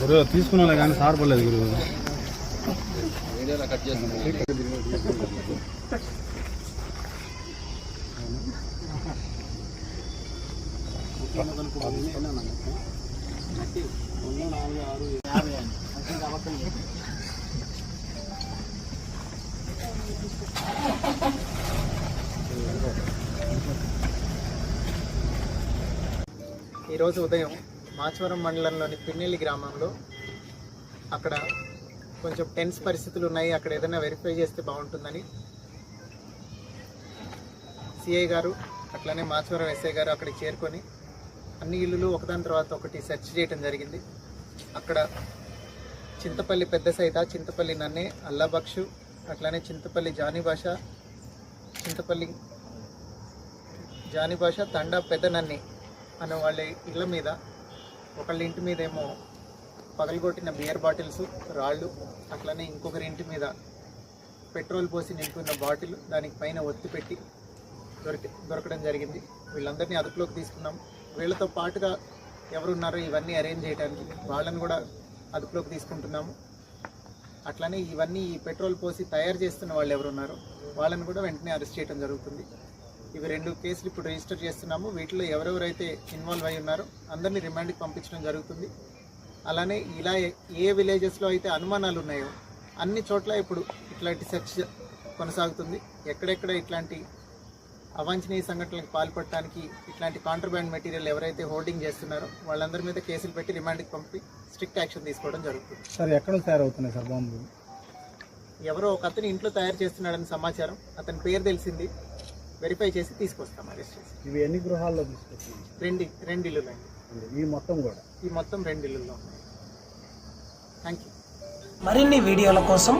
గురు తీసుకున్నా కానీ సార్ పడలేదు గురు. ఈరోజు ఉదయం మాచవరం మండలంలోని పిన్నెల్లి గ్రామంలో అక్కడ కొంచెం టెన్స్ పరిస్థితులు ఉన్నాయి. అక్కడ ఏదైనా వెరిఫై చేస్తే బాగుంటుందని సిఐ గారు అట్లనే మాచవరం ఎస్ఐ గారు అక్కడికి చేరుకొని అన్ని ఇల్లులు ఒకదాని తర్వాత ఒకటి సెర్చ్ చేయడం జరిగింది. అక్కడ చింతపల్లి పెద్ద సైత చింతపల్లి నన్నే అల్లాబక్షు అట్లానే చింతపల్లి జానీ భాష చింతపల్లి జానీ భాష తండా పెద్ద నన్ని అనే వాళ్ళ ఇళ్ళ మీద ఒకళ్ళ ఇంటి మీద ఏమో పగలగొట్టిన బియర్ బాటిల్స్ రాళ్ళు అట్లనే ఇంకొకరి ఇంటి మీద పెట్రోల్ పోసి నింపుకున్న బాటిల్ దానికి పైన ఒత్తి పెట్టి దొరికి దొరకడం జరిగింది. వీళ్ళందరినీ అదుపులోకి తీసుకున్నాం. వీళ్ళతో పాటుగా ఎవరున్నారో ఇవన్నీ అరేంజ్ చేయడానికి వాళ్ళని కూడా అదుపులోకి తీసుకుంటున్నాము అట్లనే ఇవన్నీ ఈ పెట్రోల్ పోసి తయారు చేస్తున్న వాళ్ళు ఎవరున్నారో వాళ్ళని కూడా వెంటనే అరెస్ట్ చేయడం జరుగుతుంది. ఇవి రెండు కేసులు ఇప్పుడు రిజిస్టర్ చేస్తున్నాము. వీటిలో ఎవరెవరైతే ఇన్వాల్వ్ అయి ఉన్నారో అందరినీ రిమాండ్కి పంపించడం జరుగుతుంది. అలానే ఇలా ఏ- విలేజెస్లో అయితే అనుమానాలు ఉన్నాయో అన్ని చోట్ల ఇప్పుడు ఇట్లాంటి సెర్చ్ కొనసాగుతుంది. ఎక్కడెక్కడ ఇట్లాంటి అవాంఛనీయ సంఘటనలకు పాల్పడటానికి ఇట్లాంటి కాంట్రబ్యాండ్ మెటీరియల్ ఎవరైతే హోల్డింగ్ చేస్తున్నారో వాళ్ళందరి మీద కేసులు పెట్టి రిమాండ్కి పంపి స్ట్రిక్ట్ యాక్షన్ తీసుకోవడం జరుగుతుంది. సార్ ఎక్కడ తయారవుతున్నాయి సార్ బాంబులు? ఎవరో ఒక అతను ఇంట్లో తయారు చేస్తున్నాడని సమాచారం. అతని పేరు తెలిసింది. వెరిఫై చేసి తీసుకొస్తాం అరెస్ట్ చేసి. ఇవి ఎన్ని గృహాల్లో తీసుకొచ్చింది రెండు రెండు ఇల్లులు అండి ఈ మొత్తం కూడా? ఈ మొత్తం రెండు ఇల్లుల్లో ఉన్నాయి. థ్యాంక్ యూ మరిన్ని వీడియోల కోసం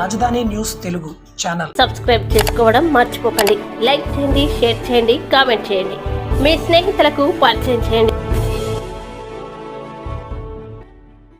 రాజధాని న్యూస్ తెలుగు ఛానల్. సబ్స్క్రైబ్ చేసుకోవడం మర్చిపోకండి. లైక్ చేయండి షేర్ చేయండి కామెంట్ చేయండి. మీ స్నేహితులకు పరిచయం చేయండి.